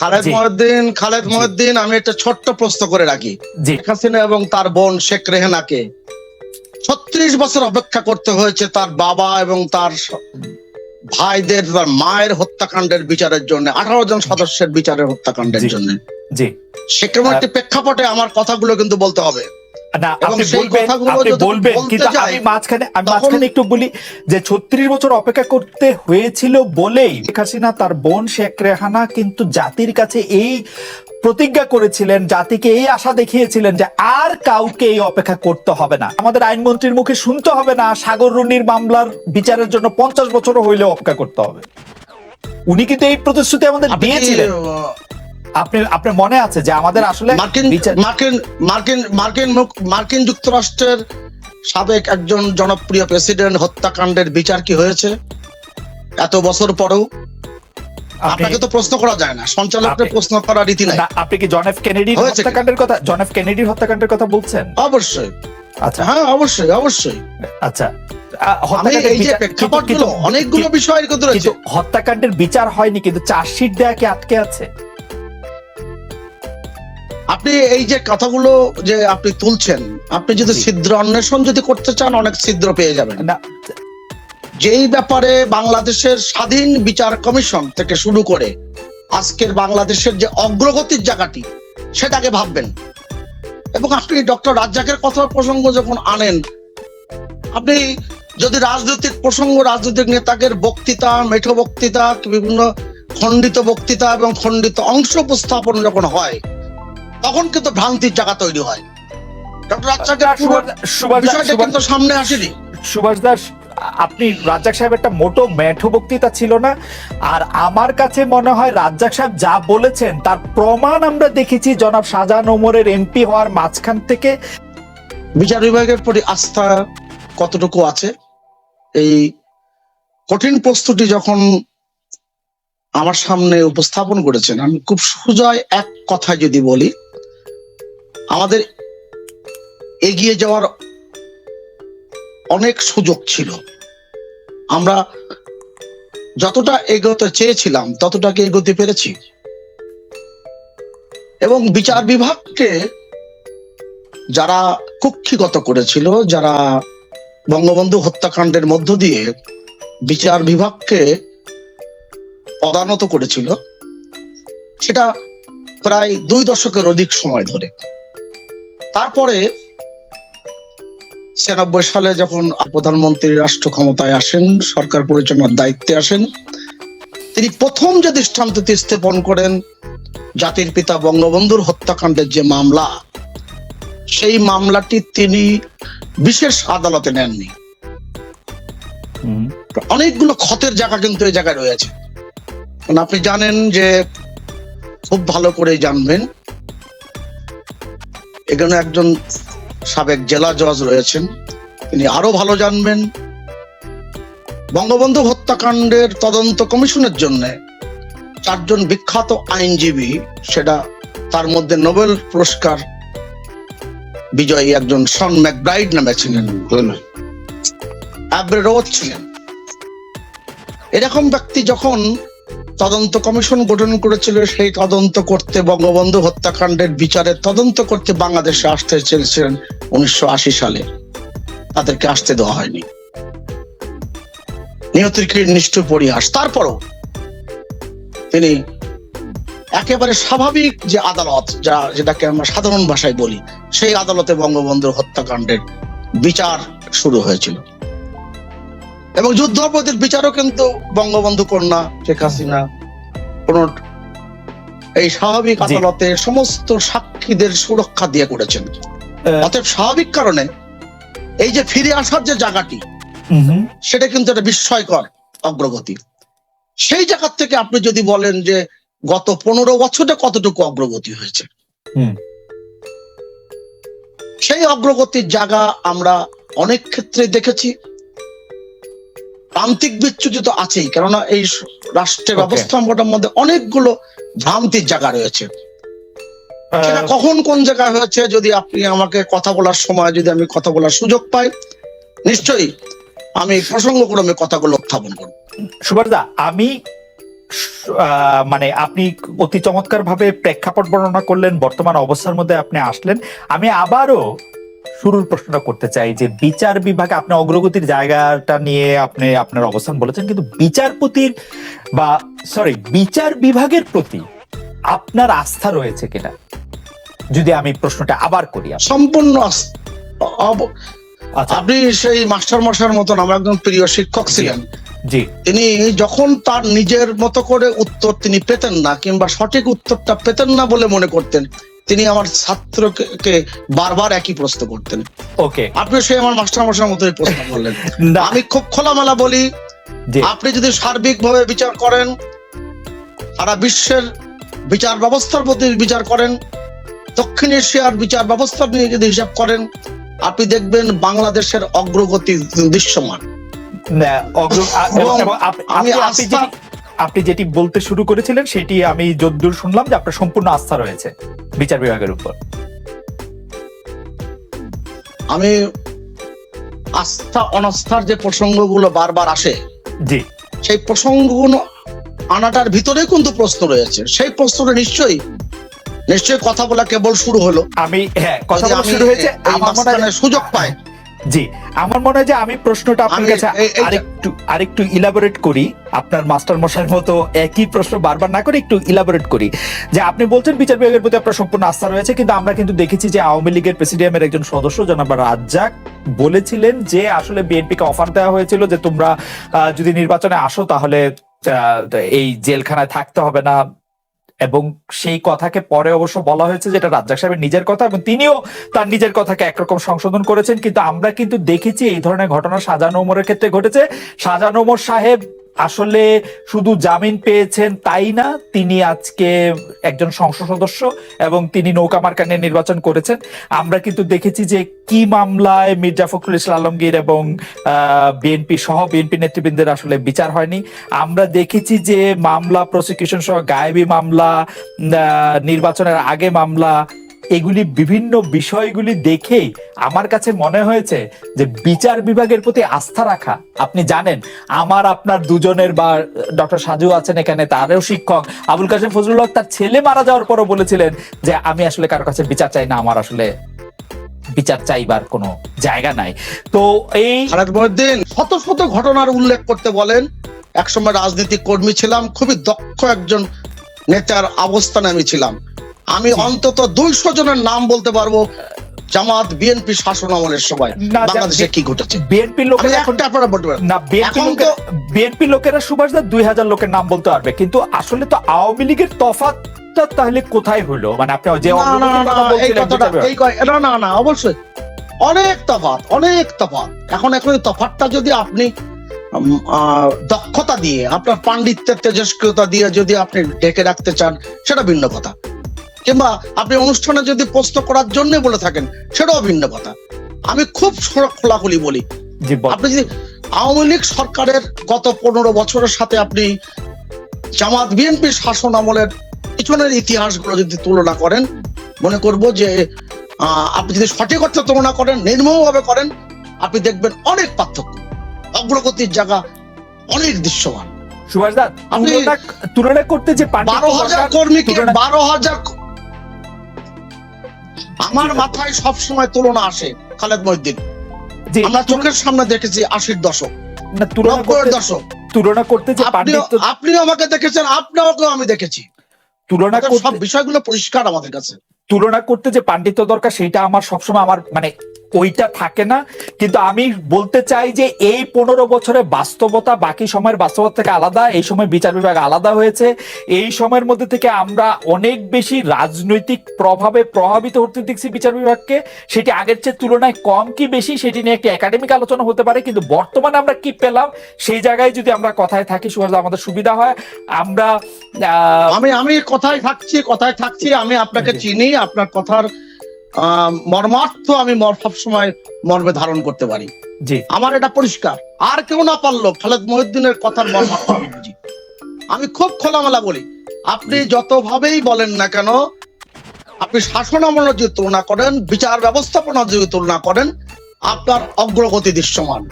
খালেদ। মহিউদ্দিন খালেদ। মহিউদ্দিন আমি একটা ছোট্ট প্রশ্ন করে রাখি শেখ হাসিনা এবং তার বোন শেখ রেহানাকে ছত্রিশ বছর অপেক্ষা করতে হয়েছে তার বাবা এবং তার ভাইদের তার মায়ের হত্যাকাণ্ডের বিচারের জন্য আঠারো জন সদস্যের বিচারের হত্যাকাণ্ডের। জন্য জি একটি প্রেক্ষাপটে আমার কথাগুলো কিন্তু বলতে হবে না আপনি বলবেন আপনি বলবেন কিন্তু আমি মাঝখানে আমি মাঝখানে একটু বলি যে ছত্রিশ বছর অপেক্ষা করতে হয়েছিল বলেই শেখ হাসিনা তার বোন শেখ রেহানা কিন্তু জাতির কাছে এই প্রতিজ্ঞা করেছিলেন জাতিকে এই আশা দেখিয়েছিলেন যে আর কাউকে এই অপেক্ষা করতে হবে না। আমাদের আইনমন্ত্রীর মুখে শুনতে হবে না সাগর রুনির মামলার বিচারের জন্য পঞ্চাশ বছরও হইলে অপেক্ষা করতে হবে। উনি কিন্তু এই প্রতিশ্রুতি আমাদের দিয়েছিলেন। আপনি আপনার মনে আছে যে আমাদের আসলে মার্কিন মার্কিন মার্কিন মার্কিন মার্কিন যুক্তরাষ্ট্রের সাবেক একজন জনপ্রিয় প্রেসিডেন্ট হত্যাকাণ্ডের বিচার কি হয়েছে? এত বছর পরেও? আপনাকে তো প্রশ্ন করা যায় না। সঞ্চালককে প্রশ্ন করার রীতি নাই। আপনি কি জন এফ কেনেডির হত্যাকাণ্ডের কথা জন এফ কেনেডির হত্যাকাণ্ডের কথা বলছেন? অবশ্যই। আচ্ছা। হ্যাঁ অবশ্যই অবশ্যই। আচ্ছা। হত্যাকাণ্ডের বিচার হয়নি কিন্তু চার্জশিট দেয়া কি আটকে আছে? আপনি এই যে কথাগুলো যে আপনি তুলছেন আপনি যদি ছিদ্র অন্বেষণ যদি করতে চান অনেক ছিদ্র পেয়ে যাবেন। যেই ব্যাপারে বাংলাদেশের স্বাধীন বিচার কমিশন থেকে শুরু করে আজকের বাংলাদেশের যে অগ্রগতির জায়গাটি সেটাকে ভাববেন। এবং আপনি ডক্টর রাজ্জাকের কথা প্রসঙ্গ যখন আনেন আপনি যদি রাজনৈতিক প্রসঙ্গ রাজনৈতিক নেতাদের বক্তৃতা মেঠো বক্তৃতা বিভিন্ন খণ্ডিত বক্তৃতা এবং খণ্ডিত অংশ উপস্থাপন যখন হয় তখন কিন্তু ভ্রান্তির জায়গা তৈরি হয়। ডক্টর রাজ্জাকের বিষয়টা কিন্তু সামনে আসেনি। সুভাষ দাস আপনি রাজ্জাক সাহেব একটা মোটো মেঠো বক্তৃতা ছিল না? আর আমার কাছে মনে হয় রাজ্জাক সাহেব যা বলেছেন তার প্রমাণ আমরা দেখেছি জনাব শাহজাহান ওমরের এমপি হওয়ার মাঝখান থেকে। বিচার বিভাগের প্রতি আস্থা কতটুকু আছে? এই কঠিন প্রস্তুতি যখন আমার সামনে উপস্থাপন করেছেন আমি খুব সুজয় এক কথায় যদি বলি আমাদের এগিয়ে যাওয়ার অনেক সুযোগ ছিল। আমরা যতটা এগোতে চেয়েছিলাম, ততটাকে এগোতে পেরেছি। এবং বিচার বিভাগকে যারা কুক্ষিগত করেছিল, যারা বঙ্গবন্ধু হত্যাকাণ্ডের মধ্য দিয়ে বিচার বিভাগকে পদানত করেছিল, সেটা প্রায় দুই দশকের অধিক সময় ধরে। তারপরে ছিয়ানব্বই সালে যখন প্রধানমন্ত্রী রাষ্ট্র ক্ষমতায় আসেন সরকার পরিচালনার দায়িত্বে আসেন তিনি প্রথম যে দৃষ্টান্তটি স্থাপন করেন জাতির পিতা বঙ্গবন্ধুর হত্যাকাণ্ডের যে মামলা সেই মামলাটি তিনি বিশেষ আদালতে নেননি। অনেকগুলো ক্ষতের জায়গা কিন্তু এই জায়গায় রয়েছে। আপনি জানেন যে খুব ভালো করে জানবেন এখানে একজন সাবেক জেলা জজ রয়েছেন। তিনি আরও ভালো জানবেন। বঙ্গবন্ধু হত্যাকাণ্ডের তদন্ত কমিশনের জন্য চারজন বিখ্যাত আইনজীবী, সেটা তার মধ্যে নোবেল পুরস্কার বিজয়ী একজন সন ম্যাকব্রাইড নামে ছিলেন। ছিলেন। এরকম ব্যক্তি যখন তদন্ত কমিশন গঠন করেছিল, সেই তদন্ত করতে বঙ্গবন্ধু হত্যাকাণ্ডের বিচারে তদন্ত করতে বাংলাদেশে আসতে চেয়েছিলেন উনিশশো আশি সালে। তাদেরকে আসতে দেওয়া হয়নি। নিহতের নিষ্ঠুর পরিহাস? তারপরও তিনি একেবারে স্বাভাবিক যে আদালত, যা যেটাকে আমরা সাধারণ ভাষায় বলি, সেই আদালতে বঙ্গবন্ধুর হত্যাকাণ্ডের বিচার শুরু হয়েছিল। এবং যুদ্ধাপরাধীর বিচারও কিন্তু বঙ্গবন্ধু কন্যা শেখ হাসিনা কোন এই স্বাভাবিক আদালতে সমস্ত সাক্ষীদের সুরক্ষা দিয়ে করেছেন। অতএব স্বাভাবিক কারণে এই যে ফিরে আসার যে জায়গাটি সেটা কিন্তু একটা বিস্ময়কর অগ্রগতি। সেই জায়গার থেকে আপনি যদি বলেন যে গত পনেরো বছরে কতটুকু অগ্রগতি হয়েছে? হুম। সেই অগ্রগতির জায়গা আমরা অনেক ক্ষেত্রে দেখেছি। প্রান্তিক বিচ্যুতি তো আছেই কেননা এই রাষ্ট্রের. ব্যবস্থাপনার মধ্যে অনেকগুলো ভ্রান্তির জায়গা রয়েছে। সেটা আহ, কখন কোন জায়গায় হয়েছে যদি আপনি আমাকে কথা বলার সময় যদি আমি কথা বলার সুযোগ পাই নিশ্চয়ই আমি প্রসঙ্গক্রমে কথাগুলো উত্থাপন করব। সুভাষ দা আমি আহ, মানে আপনি অতি চমৎকার ভাবে প্রেক্ষাপট বর্ণনা করলেন বর্তমান অবস্থার মধ্যে আপনি আসলেন। আমি আবারও শুরুর প্রশ্নটা করতে চাই যে বিচার বিভাগে আপনি অগ্রগতির জায়গাটা নিয়ে আপনি আপনার অবস্থান বলেছেন কিন্তু বিচারপতির বা সরি বিচার বিভাগের প্রতি আপনার আস্থা রয়েছে কিনা? যদি আমি প্রশ্নটা আবার করি। সম্পূর্ণ আচ্ছা। আপনি সেই মাস্টার মশাইয়ের মতন আমার একজন প্রিয় শিক্ষক ছিলেন। জি। তিনি যখন তার নিজের মতো করে উত্তর তিনি পেতেন না কিংবা সঠিক উত্তরটা পেতেন না বলে মনে করতেন তিনি আমার ছাত্রকে বারবার একই প্রশ্ন করতেন। ওকে। আপনি সেই আমার মাস্টার মশাইয়ের মতোই প্রশ্ন করলেন। না। আমি খুব খোলামেলা বলি আপনি যদি সার্বিকভাবে বিচার করেন সারা বিশ্বের বিচার ব্যবস্থার প্রতি বিচার করেন দক্ষিণ এশিয়ার বিচার ব্যবস্থা নিয়ে যদি হিসাব করেন আপনি দেখবেন বাংলাদেশের অগ্রগতি দৃশ্যমান। আমি আস্থা- আপনি যেটি বলতে শুরু করেছিলেন সেটি আমি যদ্দূর শুনলাম যে আপনার সম্পূর্ণ আস্থা রয়েছে বিচার বিভাগের উপর। আমি আস্থা অনাস্থার যে প্রসঙ্গগুলো বারবার আসে জি। সেই প্রসঙ্গগুলো আনাটার ভিতরে কিন্তু প্রশ্ন রয়েছে। সেই প্রশ্নটা নিশ্চয়ই নিশ্চয়ই কথা বলা কেবল শুরু হলো। আমি হ্যাঁ কথা বলা শুরু হয়েছে আমার মনে সুযোগ পাই। জি আমার মনে হয় যে আমি প্রশ্নটা আপনার কাছে আরেকটু আরেকটু ইলাবোরেট করি। আপনার মাস্টার মশাইয়ের মতো একই প্রশ্ন বারবার না করে একটু ইলাবোরেট করি। যে আপনি বলছেন বিচার বিভাগের প্রতি আপনার সম্পূর্ণ আস্থা রয়েছে, কিন্তু আমরা কিন্তু দেখেছি যে আওয়ামী লীগের প্রেসিডিয়ামের একজন সদস্য, জনাব রাজ্জাক, বলেছিলেন যে আসলে বিএনপিকে অফার দেওয়া হয়েছিল যে তোমরা যদি নির্বাচনে আসো তাহলে এই জেলখানায় থাকতে হবে না। এবং সেই কথাকে পরে অবশ্য বলা হয়েছে যেটা রাজ্জাক সাহেবের নিজের কথা এবং তিনিও তার নিজের কথাকে একরকম সংশোধন করেছেন। কিন্তু আমরা কিন্তু দেখেছি এই ধরনের ঘটনা সাজানো ওমরের ক্ষেত্রে ঘটেছে। সাজানো ওমর সাহেব আসলে শুধু জামিন পেয়েছেন তাই না, তিনি আজকে একজন সংসদ সদস্য এবং তিনি নৌকা মার্কা নিয়ে নির্বাচন করেছেন। আমরা কিন্তু দেখেছি যে কি মামলায় মির্জা ফখরুল ইসলাম আলমগীর এবং বিএনপি সহ বিএনপি নেতৃবৃন্দের আসলে বিচার হয়নি। আমরা দেখেছি যে মামলা প্রসিকিউশন সহ গায়েবী মামলা নির্বাচনের আগে মামলা এগুলি বিভিন্ন বিষয়গুলি দেখেই আমার কাছে মনে হয়েছে যে বিচার বিভাগের প্রতি আস্থা রাখা। আপনি জানেন, আমার আপনার দুজনের বা ডক্টর সাজু আছেন এখানে, তারও শিক্ষক। আবুল কাসেম ফজলুল হক তার ছেলে মারা যাওয়ার পরও বলেছিলেন যে, আমি আসলে কারও কাছে বিচার চাই না, আমার আসলে বিচার চাইবার কোনো জায়গা নাই। তো এই শত শত ঘটনার উল্লেখ করতে বলেন, একসময় রাজনৈতিক কর্মী ছিলাম, খুবই দক্ষ একজন নেতার অবস্থানে আমি ছিলাম। আমি অন্তত দুইশো জনের নাম বলতে পারব জামাত বিএনপি শাসন আমলের যা- বাংলাদেশে কি ঘটেছে? বিএনপির আমি লোকেরা এখন একটা আপনারা বলতে না বিএনপি লোকের বিএনপি লোকেরা সুভাষ দা দুই হাজার লোকের নাম বলতে পারবে। কিন্তু আসলে তো আওয়ামী লীগের তফাৎটা তাহলে কোথায় হলো? মানে আপনি যে না, না, অবশ্যই। অনেক তফাৎ অনেক তফাৎ। এখন এখন তফাৎটা যদি আপনি দক্ষতা দিয়ে আপনার পাণ্ডিত্যের তেজস্ক্রিয়তা দিয়ে যদি আপনি ঢেকে রাখতে চান সেটা ভিন্ন কথা। কিংবা আপনি অনুষ্ঠানে যদি প্রশ্ন করার জন্য বলে থাকেন সেটাও ভিন্ন কথা। আমি খুব খোলাখুলি বলি। আপনি যদি আওয়ামী লীগ সরকারের গত পনেরো বছরের সাথে আপনি জামাত বিএনপির শাসন আমলের পিছনের ইতিহাসগুলো যদি তুলনা করেন মনে করব যে আপনি যদি সঠিক অর্থে তুলনা করেন নির্মমভাবে করেন আপনি দেখবেন অনেক পার্থক্য। অগ্রগতির জায়গা অনেক দৃশ্যমান। সুভাষ দা তুলনা করতে যে বারো হাজার কর্মীকে বারো হাজার আমার মাথায় সব সময় তুলনা আসে খালেদ মহিদ্দিন আমরা চোখের সামনে দেখেছি আশির দশক। না, তুলনা করতে দশক। তুলনা করতে যে আপনিও আমাকে দেখেছেন আপনাকেও আমি দেখেছি। তুলনা সব বিষয়গুলো পরিষ্কার আমাদের কাছে। তুলনা করতে যে পাণ্ডিত্য দরকার সেটা আমার সবসময় আমার মানে ওইটা থাকে না। কিন্তু আমি বলতে চাই যে এই পনেরো বছরে বাস্তবতা বাকি সময়ের বাস্তবতা থেকে আলাদা এই সময় বিচার বিভাগ আলাদা হয়েছে। এই সময়ের মধ্যে থেকে আমরা অনেক বেশি রাজনৈতিক প্রভাবে প্রভাবিত হতে দেখছি বিচার বিভাগকে। সেটি আগের চেয়ে তুলনায় কম কি বেশি সেটি নিয়ে একটি একাডেমিক আলোচনা হতে পারে। কিন্তু বর্তমানে আমরা কি পেলাম সেই জায়গায় যদি আমরা কথায় থাকি সুভাষ আমাদের সুবিধা হয়। আমরা আমি আমি কথায় থাকছি কথায় থাকছি আমি আপনাকে চিনি আপনার কথার মর্মার্থ আমি সবসময় মর্মে ধারণ করতে পারি। জি। আমার এটা পরিষ্কার। আর কেউ না পারল খালেদ মহিউদ্দিনের কথার মর্মার্থ আমি বুঝি। আমি খুব খোলামেলা বলি আপনি যতভাবেই বলেন না কেন আপনি শাসন আমলের যদি তুলনা করেন বিচার ব্যবস্থাপনা যদি তুলনা করেন আপনার অগ্রগতি দৃশ্যমান।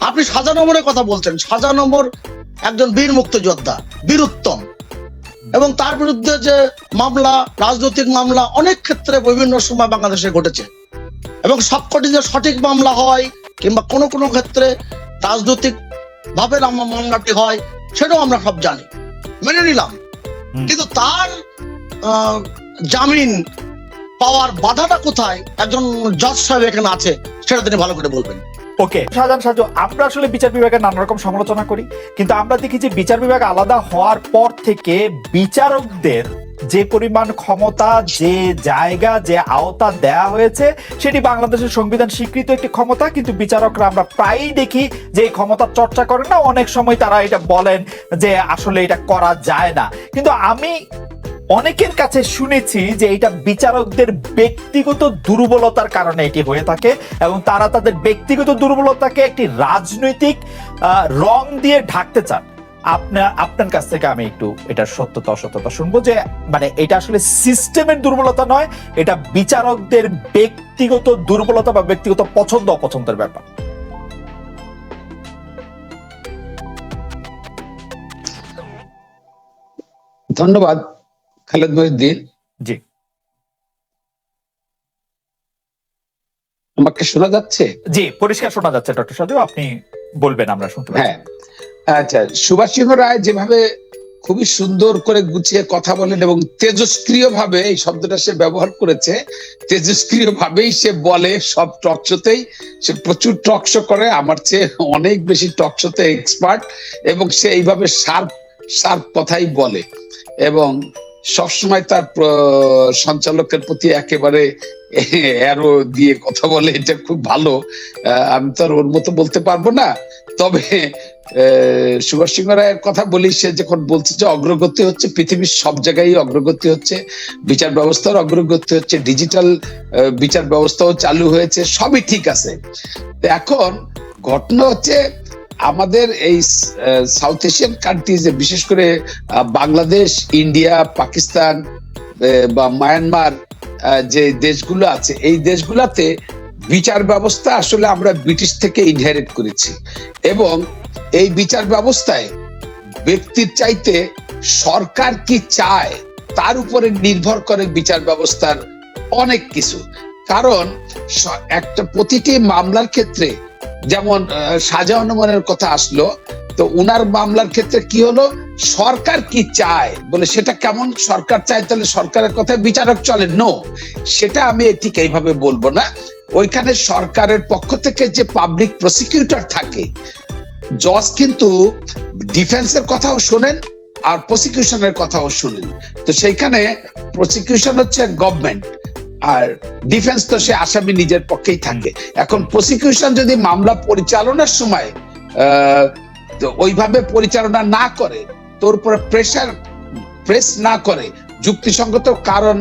আপনি সাজানম্বরের কথা বলছেন। সাজানম্বর একজন বীর মুক্তিযোদ্ধা বীরুত্তম এবং তার বিরুদ্ধে যে মামলা রাজনৈতিক মামলা অনেক ক্ষেত্রে বিভিন্ন সময় বাংলাদেশে ঘটেছে। এবং সবকটি যে সঠিক মামলা হয় কিংবা কোনো কোনো ক্ষেত্রে রাজনৈতিক ভাবে মামলাটি হয় সেটাও আমরা সব জানি। মেনে নিলাম। কিন্তু তার জামিন পাওয়ার বাধাটা কোথায়? একজন জজ সাহেব এখানে আছে সেটা তিনি ভালো করে বলবেন। ওকে শাহজাহান সাজু আমরা আসলে বিচার বিভাগের নানা রকম সমালোচনা করি, কিন্তু আমরা দেখি যে বিচার বিভাগ আলাদা হওয়ার পর থেকে বিচারকদের যে পরিমাণ ক্ষমতা, যে জায়গা, যে আওতা দেয়া হয়েছে, সেটি বাংলাদেশের সংবিধান স্বীকৃত একটি ক্ষমতা, কিন্তু বিচারকরা আমরা প্রায়ই দেখি যে এই ক্ষমতার চর্চা করেন না, অনেক সময় তারা এটা বলেন যে আসলে এটা করা যায় না। কিন্তু আমি অনেকের কাছে শুনেছি যে এটা বিচারকদের ব্যক্তিগত দুর্বলতার কারণে এটি হয়ে থাকে এবং তারা তাদের ব্যক্তিগত দুর্বলতাকে একটি রাজনৈতিক রং দিয়ে ঢাকতে চান। আপনার আপনার কাছ থেকে আমি একটু এটার সত্যতা, অসত্যতা শুনব যে মানে এটা আসলে সিস্টেমের দুর্বলতা নয়, এটা বিচারকদের ব্যক্তিগত দুর্বলতা বা ব্যক্তিগত পছন্দ, অপছন্দের ব্যাপার। ধন্যবাদ। খালেদ মহিউদ্দিন জি। আমাকে শোনা যাচ্ছে? জি পরিষ্কার শোনা যাচ্ছে ডক্টর সাজু। আপনি বলবেন আমরা শুনতে পাচ্ছি। হ্যাঁ। আচ্ছা সুভাষ সিংহ রায় যেভাবে খুবই সুন্দর করে গুছিয়ে কথা বলেন এবং তেজস্ক্রিয় ভাবে এই শব্দটা সে ব্যবহার করেছে তেজস্ক্রিয় ভাবেই সে বলে সব টকশোতেই। সে প্রচুর টকশো করে আমার চেয়ে অনেক বেশি টকশোতে এক্সপার্ট এবং সে এইভাবে শার্প শার্প কথাই বলে। এবং সবসময় তার সঞ্চালকের প্রতি একেবারে অ্যারো দিয়ে কথা বলে এটা খুব ভালো। আমি তো আর ওর মতো বলতে পারব না। তবে সুভাষ সিংহ রায়ের কথা বলি, সে যখন বলছে যে অগ্রগতি হচ্ছে, পৃথিবীর সব জায়গায় অগ্রগতি হচ্ছে, বিচার ব্যবস্থার অগ্রগতি হচ্ছে ডিজিটাল বিচার ব্যবস্থাও চালু হয়েছে, সবই ঠিক আছে। এখন ঘটনা হচ্ছে আমাদের এই সাউথ এশিয়ান কান্ট্রিজে বিশেষ করে বাংলাদেশ ইন্ডিয়া পাকিস্তান বা মায়ানমার যে দেশগুলো আছে, এই দেশগুলাতে বিচার ব্যবস্থা আসলে আমরা ব্রিটিশ থেকে ইনহেরিট করেছি। এবং এই বিচার ব্যবস্থায় ব্যক্তির চাইতে সরকার কি চায়, তার উপরে নির্ভর করে বিচার ব্যবস্থার অনেক কিছু। কারণ একটা প্রতিটি মামলার ক্ষেত্রে যেমন শাহজাহান ওমরের কথা আসলো, তো উনার মামলার ক্ষেত্রে কি হলো? সরকার কি চায়? বলে সেটা কেমন সরকার চায় তাহলে সরকারের কথায় বিচারক চলে নো সেটা আমি ঠিক এইভাবে বলব না। ওইখানে সরকারের পক্ষ থেকে যে পাবলিক প্রসিকিউটর থাকে, জজ কিন্তু ডিফেন্সের কথাও শোনেন আর প্রসিকিউশনের কথাও শুনেন। তো সেইখানে প্রসিকিউশন হচ্ছে গভর্নমেন্ট আর ডিফেন্স তো সে আসামি নিজের পক্ষেই থাকে। এখন প্রসিকিউশন যদি মামলা পরিচালনার সময় ওইভাবে পরিচালনা না করে, তোর উপরে প্রেসার প্রেস না করে, যুক্তিসঙ্গত কারণ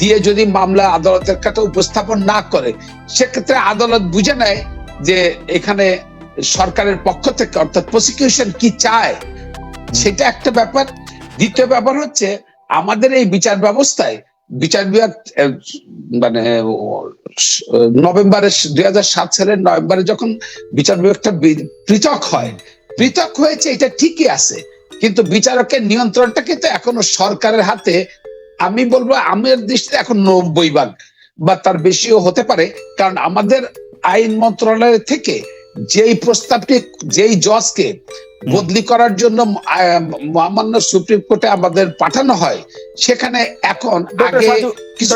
দিয়ে যদি মামলা আদালতের কাছে উপস্থাপন না করে, সেক্ষেত্রে আদালত বুঝে নেয় যে এখানে সরকারের পক্ষ থেকে, অর্থাৎ প্রসিকিউশন কি চায়। সেটা একটা ব্যাপার। দ্বিতীয় ব্যাপার হচ্ছে, আমাদের এই বিচার ব্যবস্থায় বিচার বিভাগ মানে নভেম্বরের দুই হাজার সাত সালের নভেম্বরে যখন বিচার বিভাগটা পৃথক হয়, পৃথক হয়েছে, এটা ঠিকই আছে। কিন্তু বিচারকের নিয়ন্ত্রণটা কিন্তু এখনও সরকারের হাতে, আমি বলব আমার দৃষ্টিতে এখন নব্বই ভাগ, বা তার বেশিও হতে পারে। কারণ আমাদের আইন মন্ত্রণালয় থেকে যেই প্রস্তাবটি যেই জজকে বদলি করার জন্য আহ, মহামান্য সুপ্রিম কোর্টে আমাদের পাঠানো হয় সেখানে এখন আগে কিছু